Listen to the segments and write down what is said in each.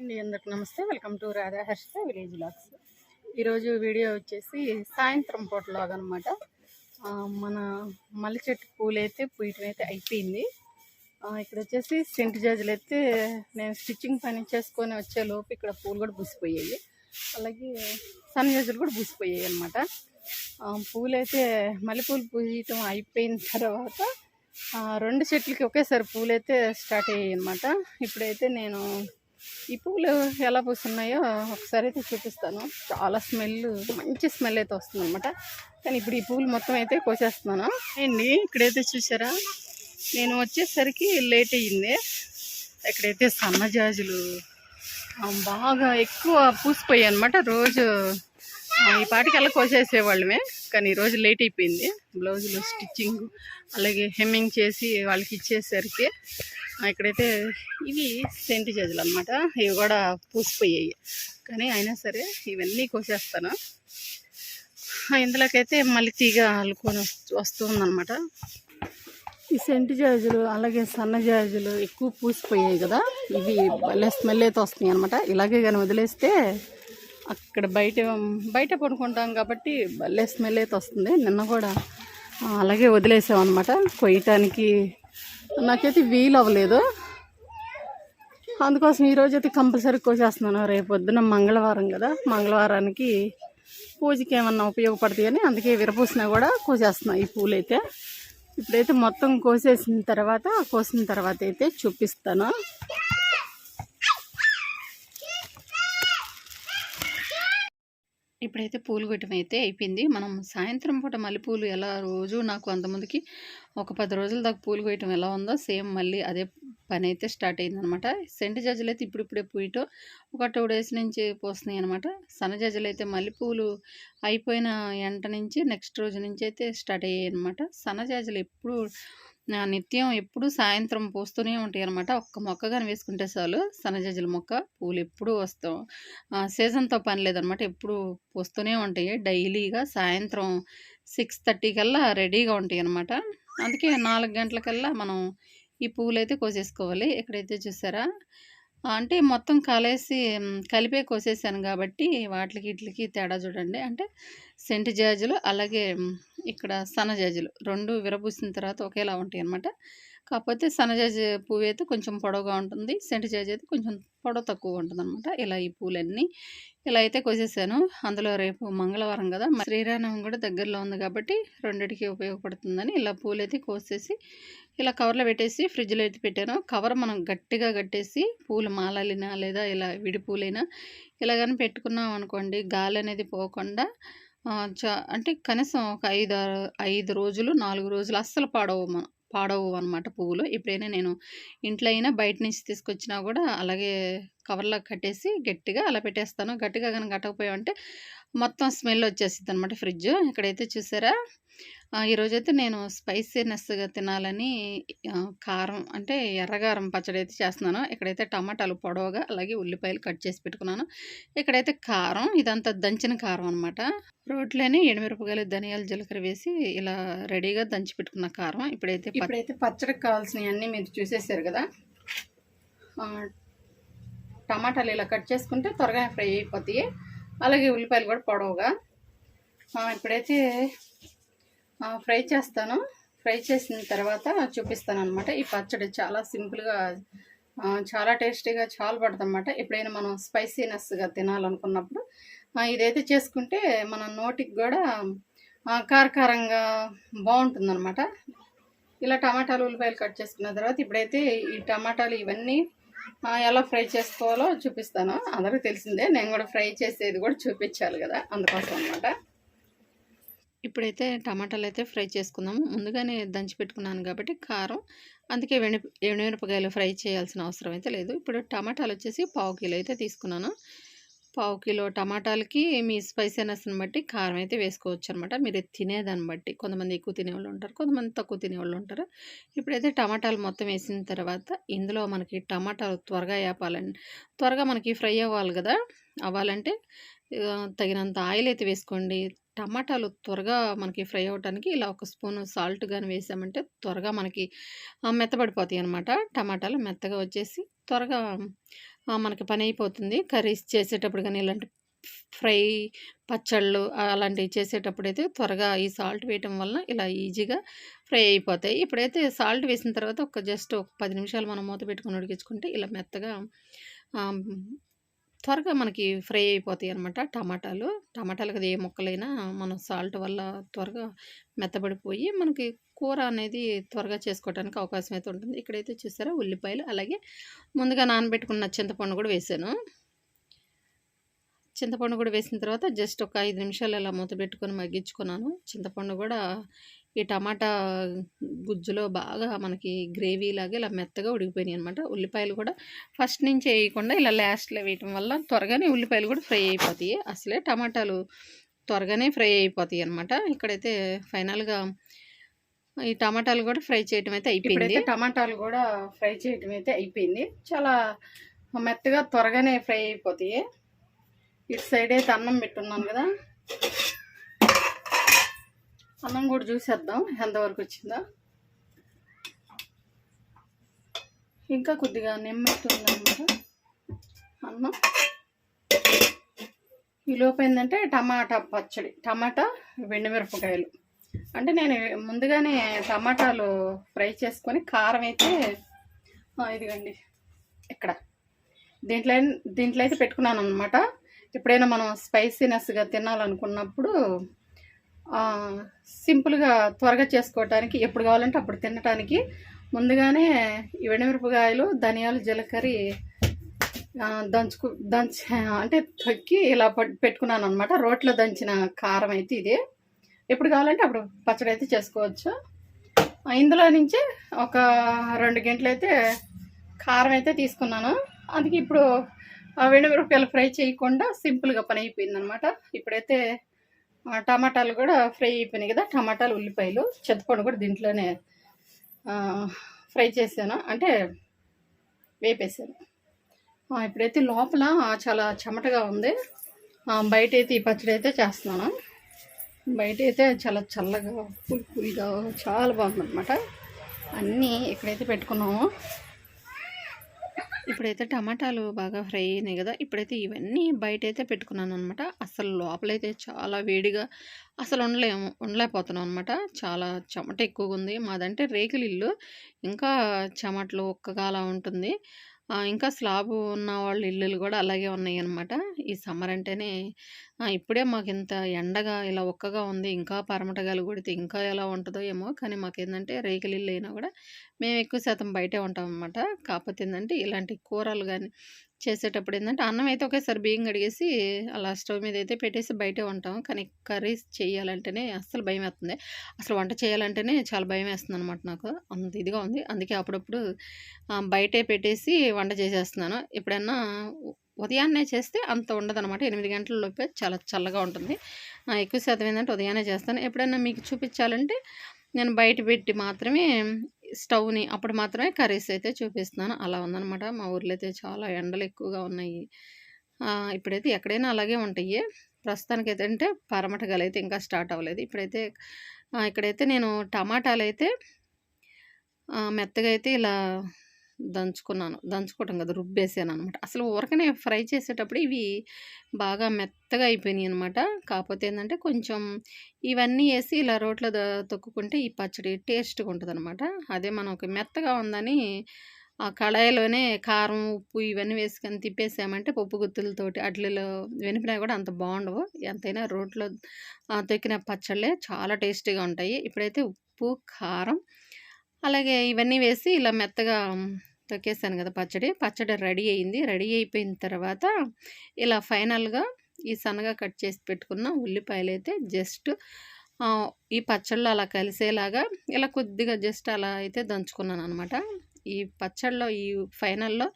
అండి అందరికి నమస్తే. Welcome to Radha Harsha village blogs ఈరోజు వీడియో వచ్చేసి సాయంత్రం పూట లాగా అనమాట మన మల్లె చెట్టు పూలు అయితే పూయటం అయితే అయిపోయింది ఇక్కడ వచ్చేసి సెంట్ జాజులు అయితే నేను స్టిచ్చింగ్ పని చేసుకొని వచ్చే లోపు ఇక్కడ పూలు కూడా బూసిపోయాయి అలాగే సన్ జాజులు కూడా పూసిపోయాయి అనమాట పూలైతే మల్లెపూలు పూయటం అయిపోయిన తర్వాత రెండు చెట్లకి ఒకేసారి పూలైతే స్టార్ట్ అయ్యాయి అనమాట ఇప్పుడైతే నేను ఈ పూలు ఎలా పూస్తున్నాయో ఒకసారి అయితే చూపిస్తాను. చాలా స్మెల్ మంచి స్మెల్ అయితే వస్తుంది అనమాట కానీ ఇప్పుడు ఈ పూలు మొత్తం అయితే కోసేస్తున్నాను. అండి ఇక్కడైతే చూసారా? నేను వచ్చేసరికి లేట్ అయ్యింది. ఇక్కడైతే సన్నజాజులు బాగా ఎక్కువ పూసిపోయాయి అనమాట రోజు. ఈ పాటికి అలా కోసేసేవాళ్ళమే కానీ ఈరోజు లేట్ అయిపోయింది. బ్లౌజులు స్టిచ్చింగ్ అలాగే హెమ్మింగ్ చేసి వాళ్ళకి ఇచ్చేసరికి ఇక్కడైతే ఇవి సెంటి చేజులు అనమాట ఇవి కూడా పూసిపోయాయి. కానీ అయినా సరే ఇవన్నీ కోసేస్తాను. ఇందులోకైతే మళ్ళీ తీగ అల్లుకొని వస్తుందన్నమాట ఈ సెంటు జాజులు అలాగే సన్న జాజులు ఎక్కువ పూసిపోయాయి కదా. ఇవి భలే స్మెల్ అయితే వస్తున్నాయి అనమాట ఇలాగే కానీ వదిలేస్తే అక్కడ బయట బయట పడుకుంటాం కాబట్టి భలే స్మెల్ అయితే వస్తుంది. నిన్న కూడా అలాగే వదిలేసాం అనమాట కొయ్యటానికి. నాకైతే వీలు అవ్వలేదు. అందుకోసం ఈరోజు అయితే కంపల్సరీ కోసేస్తున్నాను. రేపు పొద్దున మంగళవారం కదా. మంగళవారానికి పూజకి ఏమన్నా ఉపయోగపడతాయి అని అందుకే విరపూసినా కూడా కోసేస్తున్నాం ఈ పూలైతే. ఇప్పుడైతే మొత్తం కోసేసిన తర్వాత కోసిన తర్వాత అయితే చూపిస్తాను. ఇప్పుడైతే పూలు గొట్టం అయితే అయిపోయింది. మనం సాయంత్రం పూట మల్లెపూలు ఎలా రోజు నాకు అంతమందికి ఒక పది రోజుల దాకా పూలు కొయ్యటం ఎలా ఉందో సేమ్ మళ్ళీ అదే పని అయితే స్టార్ట్ అయిందనమాట. సెంటు జజ్జలు అయితే ఇప్పుడిప్పుడే పూయటం ఒక టూ డేస్ నుంచి పోస్తున్నాయి అనమాట. సన్న సన్నజజ్జలు అయితే మల్లెపూలు అయిపోయిన ఎంట నుంచి నెక్స్ట్ రోజు నుంచి అయితే స్టార్ట్ అయ్యాయి అనమాట. సన్న సన్నజాజులు ఎప్పుడు నిత్యం ఎప్పుడు సాయంత్రం పోస్తూనే ఉంటాయి అనమాట ఒక్క మొక్క కానీ వేసుకుంటే చాలు. సన్నజాజుల మొక్క పూలు ఎప్పుడూ వస్తాం. ఆ, సీజన్తో పని లేదనమాట ఎప్పుడు పోస్తూనే ఉంటాయి. డైలీగా సాయంత్రం సిక్స్ థర్టీ కల్లా రెడీగా ఉంటాయి అనమాట అందుకే నాలుగు గంటలకల్లా మనం ఈ పువ్వులు అయితే కోసేసుకోవాలి. ఎక్కడైతే చూసారా? అంటే మొత్తం కలిసి కలిపే కోసేసాను కాబట్టి వాటికి వీటికి తేడా చూడండి. అంటే సెంటు జాజులు అలాగే ఇక్కడ సన్న జాజులు రెండు విరబూసిన తర్వాత ఒకేలా ఉంటాయి అన్నమాట కాకపోతే సన్నజాజి పువ్వు అయితే కొంచెం పొడవుగా ఉంటుంది. సెంటు జాజి అయితే కొంచెం పొడవు తక్కువ ఉంటుంది అనమాట ఇలా ఈ పూలన్నీ ఇలా అయితే కోసేసాను. అందులో రేపు మంగళవారం కదా మరి కూడా దగ్గరలో ఉంది కాబట్టి రెండిటికి ఉపయోగపడుతుందని ఇలా పూలు అయితే కోసేసి ఇలా కవర్లో పెట్టేసి ఫ్రిడ్జ్లో అయితే పెట్టాను. కవర్ మనం గట్టిగా కట్టేసి పూలు మాలలినా లేదా ఇలా విడి పూలైనా ఇలా కానీ పెట్టుకున్నాం అనుకోండి గాలి అనేది పోకుండా అంటే కనీసం ఒక ఐదు ఐదు రోజులు నాలుగు రోజులు అస్సలు పాడవు మనం. పాడవు అనమాట పువ్వులు. ఎప్పుడైనా నేను ఇంట్లో అయినా బయట నుంచి తీసుకొచ్చినా కూడా అలాగే కవర్లో కట్టేసి గట్టిగా అలా పెట్టేస్తాను. గట్టిగా కానీ కట్టకపోయామంటే మొత్తం స్మెల్ వచ్చేస్తుంది అనమాట ఫ్రిడ్జ్. ఇక్కడైతే చూసారా? ఈరోజైతే నేను స్పైసీనెస్గా తినాలని కారం అంటే ఎర్రగారం పచ్చడి అయితే చేస్తున్నాను. ఇక్కడైతే టమాటాలు పొడవగా అలాగే ఉల్లిపాయలు కట్ చేసి పెట్టుకున్నాను. ఇక్కడైతే కారం ఇదంతా దంచిన కారం అనమాట రోట్లోనే ఎండుమిరపకాయలు ధనియాలు జీలకర్ర వేసి ఇలా రెడీగా దంచి పెట్టుకున్న కారం. ఇప్పుడైతే ఇప్పుడైతే పచ్చడికి కావాల్సినవి అన్నీ మీరు చూసేసారు కదా? టమాటాలు ఇలా కట్ చేసుకుంటే త్వరగా ఫ్రై అయిపోతాయి. అలాగే ఉల్లిపాయలు కూడా పొడవుగా. ఇప్పుడైతే ఫ్రై చేస్తాను. ఫ్రై చేసిన తర్వాత చూపిస్తాను అనమాట ఈ పచ్చడి చాలా సింపుల్గా చాలా టేస్టీగా చాలా పడుతుందన్నమాట. ఎప్పుడైనా మనం స్పైసీనెస్గా తినాలనుకున్నప్పుడు ఇదైతే చేసుకుంటే మన నోటికి కూడా కారకారంగా బాగుంటుంది అనమాట ఇలా టమాటాలు ఉల్లిపాయలు కట్ చేసుకున్న తర్వాత ఇప్పుడైతే ఈ టమాటాలు ఇవన్నీ ఎలా ఫ్రై చేసుకోవాలో చూపిస్తాను. అందరికీ తెలిసిందే నేను కూడా ఫ్రై చేసేది కూడా చూపించాలి కదా అందుకోసం అనమాట ఇప్పుడైతే టమాటాలు అయితే ఫ్రై చేసుకుందాము. ముందుగానే దంచి పెట్టుకున్నాను కాబట్టి కారం అందుకే వెండి ఎండుమిరపకాయలు ఫ్రై చేయాల్సిన అవసరం అయితే లేదు. ఇప్పుడు టమాటాలు వచ్చేసి పావు కిలో అయితే తీసుకున్నాను. పావు కిలో టమాటాలకి మీ స్పైసీనెస్ని బట్టి కారం అయితే వేసుకోవచ్చు అనమాట మీరు తినేదాన్ని బట్టి. కొంతమంది ఎక్కువ తినేవాళ్ళు ఉంటారు కొంతమంది తక్కువ తినేవాళ్ళు ఉంటారు. ఇప్పుడైతే టమాటాలు మొత్తం వేసిన తర్వాత ఇందులో మనకి టమాటాలు త్వరగా వేపాలండి త్వరగా మనకి ఫ్రై అవ్వాలి కదా. అవ్వాలంటే తగినంత ఆయిల్ అయితే వేసుకోండి. టమాటాలు త్వరగా మనకి ఫ్రై అవ్వటానికి ఇలా ఒక స్పూన్ సాల్ట్ కానీ వేసామంటే త్వరగా మనకి మెత్తబడిపోతాయి అనమాట టమాటాలు మెత్తగా వచ్చేసి త్వరగా మనకి పని అయిపోతుంది. కర్రీస్ చేసేటప్పుడు కానీ ఇలాంటి ఫ్రై పచ్చళ్ళు అలాంటివి చేసేటప్పుడు అయితే త్వరగా ఈ సాల్ట్ వేయటం వలన ఇలా ఈజీగా ఫ్రై అయిపోతాయి. ఇప్పుడైతే సాల్ట్ వేసిన తర్వాత ఒక జస్ట్ ఒక పది నిమిషాలు మనం మూత పెట్టుకుని ఉడికించుకుంటే ఇలా మెత్తగా త్వరగా మనకి ఫ్రై అయిపోతాయి అనమాట టమాటాలు. టమాటాలు కదా ఏ ముక్కలైనా మనం సాల్ట్ వల్ల త్వరగా మెత్తబడిపోయి మనకి కూర అనేది త్వరగా చేసుకోవడానికి అవకాశం అయితే ఉంటుంది. ఇక్కడైతే చూసారా ఉల్లిపాయలు అలాగే ముందుగా నానబెట్టుకున్న చింతపండు కూడా వేసాను. చింతపండు కూడా వేసిన తర్వాత జస్ట్ ఒక ఐదు నిమిషాలు అలా మూత పెట్టుకొని మగ్గించుకున్నాను. చింతపండు కూడా ఈ టమాటా గుజ్జులో బాగా మనకి గ్రేవీ లాగా ఇలా మెత్తగా ఉడికిపోయినాయి అనమాట ఉల్లిపాయలు కూడా ఫస్ట్ నుంచి వేయకుండా ఇలా లాస్ట్లో వేయటం వల్ల త్వరగానే ఉల్లిపాయలు కూడా ఫ్రై అయిపోతాయి. అసలే టమాటాలు త్వరగానే ఫ్రై అయిపోతాయి అనమాట ఇక్కడైతే ఫైనల్గా ఈ టమాటాలు కూడా ఫ్రై చేయటం అయితే అయిపోయింది. టమాటాలు కూడా ఫ్రై చేయటం అయితే అయిపోయింది. చాలా మెత్తగా త్వరగానే ఫ్రై అయిపోతాయి. ఇటు సైడ్ అయితే అన్నం పెట్టున్నాను కదా. అన్నం కూడా చూసేద్దాం. ఎంతవరకు వచ్చిందో. ఇంకా కొద్దిగా నెమ్మెత్తుంది అనమాట అన్నం. ఈ ఏంటంటే టమాటా పచ్చడి. టమాటా మిరపకాయలు అంటే నేను ముందుగానే టమాటాలు ఫ్రై చేసుకొని కారం అయితే ఇదిగండి. ఇక్కడ. దీంట్లో దీంట్లో అయితే పెట్టుకున్నాను అనమాట ఎప్పుడైనా మనం స్పైసీనెస్గా తినాలనుకున్నప్పుడు సింపుల్గా త్వరగా చేసుకోవటానికి ఎప్పుడు కావాలంటే అప్పుడు తినటానికి ముందుగానే ఈ ధనియాలు జీలకర్ర దంచుకు దంచి అంటే తొక్కి ఇలా పెట్టుకున్నాను అనమాట రోట్లో దంచిన కారం అయితే ఇది. ఎప్పుడు కావాలంటే అప్పుడు పచ్చడి అయితే చేసుకోవచ్చు. ఇందులో నుంచి ఒక రెండు గంటలు అయితే కారం అయితే తీసుకున్నాను. అందుకే ఇప్పుడు ఆ మిరపకాయలు ఫ్రై చేయకుండా సింపుల్గా పని అయిపోయింది అనమాట ఇప్పుడైతే టమాటాలు కూడా ఫ్రై అయిపోయినాయి కదా టమాటాలు ఉల్లిపాయలు చింతపండు కూడా దీంట్లోనే ఫ్రై చేశాను. అంటే వేపేసాను ఇప్పుడైతే లోపల చాలా చెమటగా ఉంది. బయటైతే బయట అయితే ఈ పచ్చడి అయితే చేస్తున్నాను. బయట అయితే చాలా చల్లగా పుల్పులిగా చాలా బాగుందన్నమాట. అన్నీ ఇక్కడైతే పెట్టుకున్నాము. ఇప్పుడైతే టమాటాలు బాగా ఫ్రై అయినాయి కదా ఇప్పుడైతే ఇవన్నీ బయట అయితే పెట్టుకున్నాను అనమాట అసలు లోపలైతే చాలా వేడిగా అసలు ఉండలేము ఉండలేకపోతున్నాం అనమాట చాలా చెమట ఎక్కువగా ఉంది. మాదంటే రేకుల ఇల్లు ఇంకా చెమటలు ఒక్కగా అలా ఉంటుంది ఇంకా స్లాబ్ ఉన్న వాళ్ళ ఇల్లులు కూడా అలాగే ఉన్నాయి అనమాట ఈ సమ్మర్ అంటేనే ఇప్పుడే మాకు ఇంత ఎండగా ఇలా ఒక్కగా ఉంది. ఇంకా పరమటగాలు కొడితే ఇంకా ఎలా ఉంటుందో ఏమో. కానీ మాకు ఏంటంటే ఇల్లు అయినా కూడా మేము ఎక్కువ శాతం బయటే ఉంటాం అనమాట కాకపోతే ఏంటంటే ఇలాంటి కూరలు కానీ చేసేటప్పుడు ఏంటంటే అన్నం అయితే ఒకేసారి బియ్యం కడిగేసి అలా స్టవ్ మీద అయితే పెట్టేసి బయటే ఉంటాం కానీ కర్రీస్ చేయాలంటేనే అస్సలు భయం వేస్తుంది. అసలు వంట చేయాలంటేనే చాలా భయం వేస్తుంది అనమాట నాకు. అంత ఇదిగా ఉంది. అందుకే అప్పుడప్పుడు బయటే పెట్టేసి వంట చేసేస్తున్నాను. ఎప్పుడన్నా ఉదయాన్నే చేస్తే అంత ఉండదన్నమాట. ఎనిమిది గంటల లోపే చాలా చల్లగా ఉంటుంది. ఎక్కువ శాతం ఏంటంటే ఉదయాన్నే చేస్తాను. ఎప్పుడైనా మీకు చూపించాలంటే నేను బయట పెట్టి మాత్రమే స్టవ్ని అప్పుడు మాత్రమే కర్రీస్ అయితే చూపిస్తున్నాను. అలా ఉందన్నమాట. మా ఊర్లో అయితే చాలా ఎండలు ఎక్కువగా ఉన్నాయి. ఇప్పుడైతే ఎక్కడైనా అలాగే ఉంటాయి. ప్రస్తుతానికి అయితే అంటే పరమటగాలు అయితే ఇంకా స్టార్ట్ అవ్వలేదు. ఇప్పుడైతే ఇక్కడైతే నేను టమాటాలు అయితే మెత్తగా అయితే ఇలా దంచుకున్నాను. దంచుకోవటం కదా రుబ్బేసాను అనమాట అసలు ఊరకనే ఫ్రై చేసేటప్పుడు ఇవి బాగా మెత్తగా అయిపోయినాయి అనమాట కాకపోతే ఏంటంటే కొంచెం ఇవన్నీ వేసి ఇలా రోట్లో తొక్కుకుంటే ఈ పచ్చడి టేస్ట్గా ఉంటుంది అనమాట అదే మనకు మెత్తగా ఉందని ఆ కళాయిలోనే కారం ఉప్పు ఇవన్నీ వేసుకొని తిప్పేసామంటే పప్పు గుత్తులతోటి అట్లలో వెనిపినా కూడా అంత బాగుండవు. ఎంతైనా రోట్లో తొక్కిన పచ్చళ్ళే చాలా టేస్టీగా ఉంటాయి. ఇప్పుడైతే ఉప్పు కారం అలాగే ఇవన్నీ వేసి ఇలా మెత్తగా తొక్కేసాను కదా పచ్చడి. పచ్చడి రెడీ అయింది. రెడీ అయిపోయిన తర్వాత ఇలా ఫైనల్గా ఈ సన్నగా కట్ చేసి పెట్టుకున్న ఉల్లిపాయలు అయితే జస్ట్ ఈ పచ్చళ్ళు అలా కలిసేలాగా ఇలా కొద్దిగా జస్ట్ అలా అయితే దంచుకున్నాను అనమాట ఈ పచ్చళ్ళలో ఈ ఫైనల్లో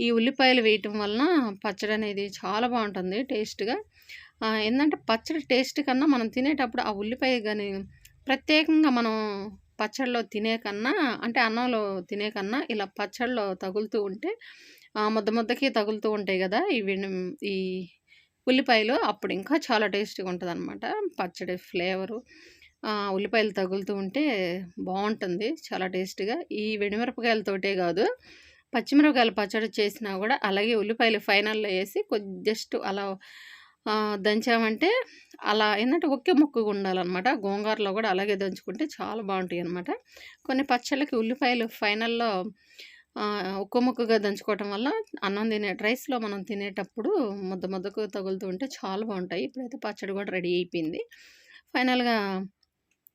ఈ ఉల్లిపాయలు వేయటం వలన పచ్చడి అనేది చాలా బాగుంటుంది టేస్ట్గా. ఏంటంటే పచ్చడి టేస్ట్ కన్నా మనం తినేటప్పుడు ఆ ఉల్లిపాయ కానీ ప్రత్యేకంగా మనం పచ్చళ్ళలో తినే కన్నా అంటే అన్నంలో తినే కన్నా ఇలా పచ్చళ్ళలో తగులుతూ ఉంటే ఆ, ముద్ద ముద్దకి తగులుతూ ఉంటాయి కదా ఇవి ఈ ఉల్లిపాయలు అప్పుడు ఇంకా చాలా టేస్టీగా ఉంటుంది అనమాట పచ్చడి ఫ్లేవరు. ఉల్లిపాయలు తగులుతూ ఉంటే బాగుంటుంది చాలా టేస్టీగా. ఈ వెడిమిరపకాయలతోటే కాదు పచ్చిమిరపకాయల పచ్చడి చేసినా కూడా అలాగే ఉల్లిపాయలు ఫైనల్‌లో వేసి కొద్ జస్ట్ అలా దంచామంటే అలా ఏంటంటే ఒకే మొక్కగా ఉండాలన్నమాట గోంగూరలో కూడా అలాగే దంచుకుంటే చాలా బావుంటాయనమాట. కొన్ని పచ్చళ్ళకి ఉల్లిపాయలు ఫైనల్‌లో ఒక్క ముక్కగా దంచుకోవటం వల్ల అన్నం తినే రైస్‌లో మనం తినేటప్పుడు ముద్ద ముద్దకు తగులుతూ ఉంటే చాలా బాగుంటాయి ఇప్పుడైతే పచ్చడి కూడా రెడీ అయిపోయింది. ఫైనల్‌గా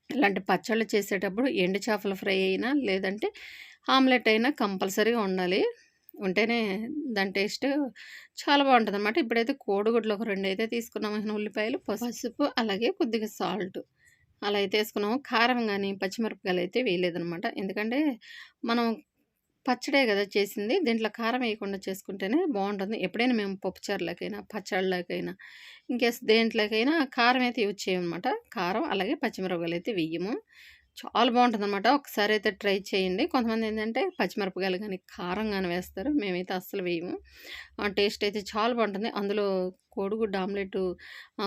ఇలాంటి పచ్చళ్ళు చేసేటప్పుడు ఎండు చేపల ఫ్రై అయినా, లేదంటే ఆమ్లెట్ అయినా కంపల్సరీగా ఉండాలి. ఉంటేనే దాని టేస్ట్ చాలా బాగుంటుంది అనమాట ఇప్పుడైతే కోడిగుడ్లు ఒక రెండు అయితే తీసుకున్నాము. ఉల్లిపాయలు, పసుపు అలాగే కొద్దిగా సాల్ట్ అలా అయితే వేసుకున్నాము కారం కానీ పచ్చిమిరపకాయలు అయితే వేయలేదనమాట. ఎందుకంటే మనం పచ్చడే కదా చేసింది. దీంట్లో కారం వేయకుండా చేసుకుంటేనే బాగుంటుంది ఎప్పుడైనా మేము పప్పుచారులకైనా, పచ్చళ్ళకైనా ఇంకేస్ దేంట్లోకైనా కారం అయితే యూజ్ చేయమన్నమాట కారం అలాగే పచ్చిమిరపకాయలు అయితే వేయము చాలా బాగుంటుంది అనమాట ఒకసారి అయితే ట్రై చేయండి. కొంతమంది ఏంటంటే పచ్చిమిరపకాయలు కానీ కారం కానీ వేస్తారు. మేమైతే అస్సలు వేయము. ఆ టేస్ట్ అయితే చాలా బాగుంటుంది అందులో కోడిగుడ్డు ఆమ్లెట్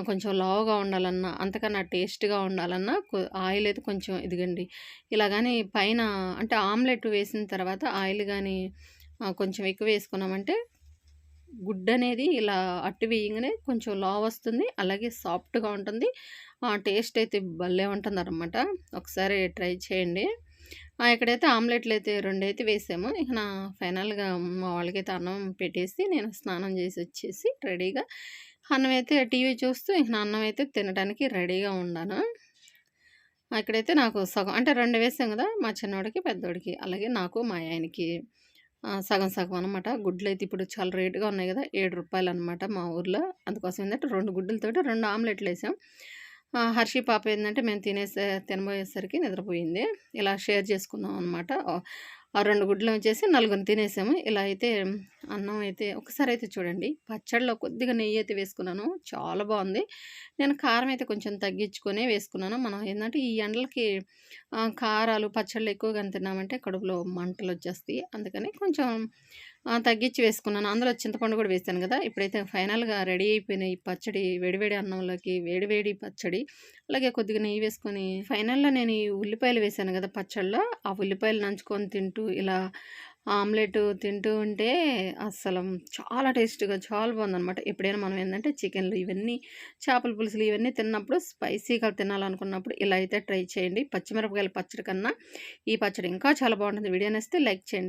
కొంచెం లావుగా ఉండాలన్నా, అంతకన్నా టేస్ట్‌గా ఉండాలన్నా కొ ఆయిల్ అయితే కొంచెం ఇదిగండి ఇలా కానీ పైన అంటే ఆమ్లెట్ వేసిన తర్వాత ఆయిల్ కానీ కొంచెం ఎక్కువ వేసుకున్నామంటే గుడ్డనేది ఇలా అట్టు వేయగానే కొంచెం లావొస్తుంది. అలాగే సాఫ్ట్‌గా ఉంటుంది. టేస్ట్ అయితే భలే ఉంటుందనమాట. ఒకసారి ట్రై చేయండి. ఇక్కడైతే ఇక్కడైతే ఆమ్లెట్‌లయితే 2 అయితే వేసాము. ఇక నా ఫైనల్‌గా మా వాళ్ళకైతే అన్నం పెట్టేసి, నేను స్నానం చేసి వచ్చేసి రెడీగా అన్నం అయితే టీవీ చూస్తూ ఇక నా అన్నం అయితే తినడానికి రెడీగా ఉన్నాను. ఇక్కడైతే నాకు సగం అంటే రెండు వేసాం కదా మా చిన్నోడికి, పెద్దోడికి అలాగే నాకు, మా ఆయనకి సగం సగం అనమాట. గుడ్లు అయితే ఇప్పుడు చాలా రేటుగా ఉన్నాయి కదా ఏడు రూపాయలు అనమాట మా ఊర్లో. అందుకోసం ఏంటంటే రెండు గుడ్డులతోటి రెండు ఆమ్లెట్లు వేసాం హర్షి పాప ఏంటంటే మేము తినేసే తినబోయేసరికి నిద్రపోయింది. ఇలా షేర్ చేసుకున్నాం అనమాట. ఆ రెండు గుడ్లు వచ్చేసి నలుగురిని తినేసాము. ఇలా అయితే అన్నం అయితే ఒకసారి అయితే చూడండి. పచ్చడిలో కొద్దిగా నెయ్యి అయితే వేసుకున్నాను. చాలా బాగుంది నేను కారం అయితే కొంచెం తగ్గించుకొనే వేసుకున్నాను. మనం ఏంటంటే ఈ ఎండలకి కారాలు, పచ్చళ్ళు ఎక్కువగా తిన్నామంటే కడుపులో మంటలు వచ్చేస్తాయి అందుకని కొంచెం తగ్గించి వేసుకున్నాను. అందులో చింతపండు కూడా వేసాను కదా ఇప్పుడైతే ఫైనల్‌గా రెడీ అయిపోయినాయి ఈ పచ్చడి. వేడివేడి అన్నంలోకి వేడివేడి పచ్చడి. అలాగే కొద్దిగా నెయ్యి వేసుకొని ఫైనల్‌లో నేను ఈ ఉల్లిపాయలు వేసాను కదా పచ్చళ్ళలో ఆ ఉల్లిపాయలు నంచుకొని తింటూ ఇలా ఆమ్లెట్ తింటూ ఉంటే అస్సలు చాలా టేస్ట్‌గా చాలా బాగుందనమాట ఎప్పుడైనా మనం ఏంటంటే చికెన్‌లు ఇవన్నీ చేపల పులుసులు ఇవన్నీ తిన్నప్పుడు స్పైసీగా తినాలనుకున్నప్పుడు ఇలా అయితే ట్రై చేయండి. పచ్చిమిరపకాయల పచ్చడి కన్నా ఈ పచ్చడి ఇంకా చాలా బాగుంటుంది వీడియో నేస్తే లైక్ చేయండి.